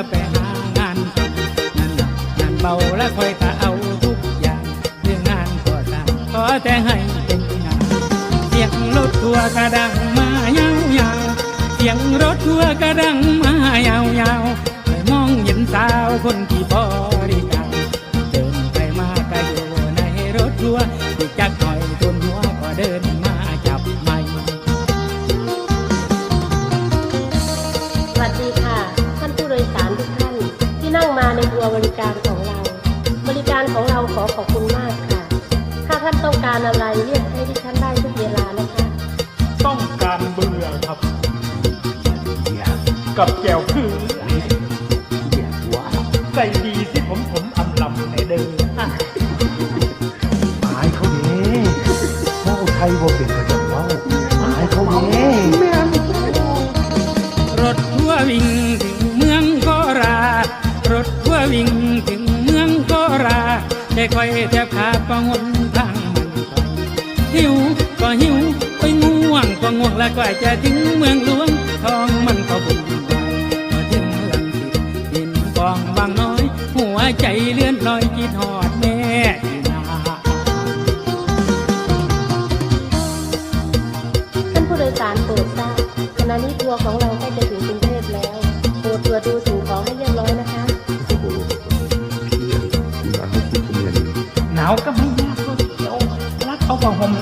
จะไปหางานทำนั่นน่ะงานเบาและคอยก็เอาทุกอย่างเรื่องงานก่อสร้างขอแต่ให้เป็นงานเสียงรถทัวร์กระดังมายาวๆเสียงรถทัวร์กระดังมายาวๆไม่มองเห็นสาวคนที่บริการเดินไปมาก็อยู่ในรถทัวร์อีกจักหน่อย มาในทัวร์บริการของเรา บริการของเราขอขอบคุณมากค่ะ ถ้าท่านต้องการอะไรเรียกให้ดิฉันได้ทุกเวลานะคะ ต้องการเบื่อครับ กับแก้วคือใจดีที่ผมผมอำลำในเดิมหมายเขาเด้เว้าไทยบ่เป็นกระจังเว้าหมายเขา ชได้ค่อยแทบขาประหนทางมันหิวก็หิวไปง่วงก็ง่วงแล้วก็จะถึงเมืองหลวงทองมันก็บุญวายพอถึงลังสิตดินกองบางน้อย หัวใจเลื่อนลอยคิดหอดแม่ที่นาท่านผู้โดยสารโปรดทราบขณะนี้ทัวร์ของเราใกล้จะถึงาก็ไม่ยากก็เดียวรักเขาผ้าห่ม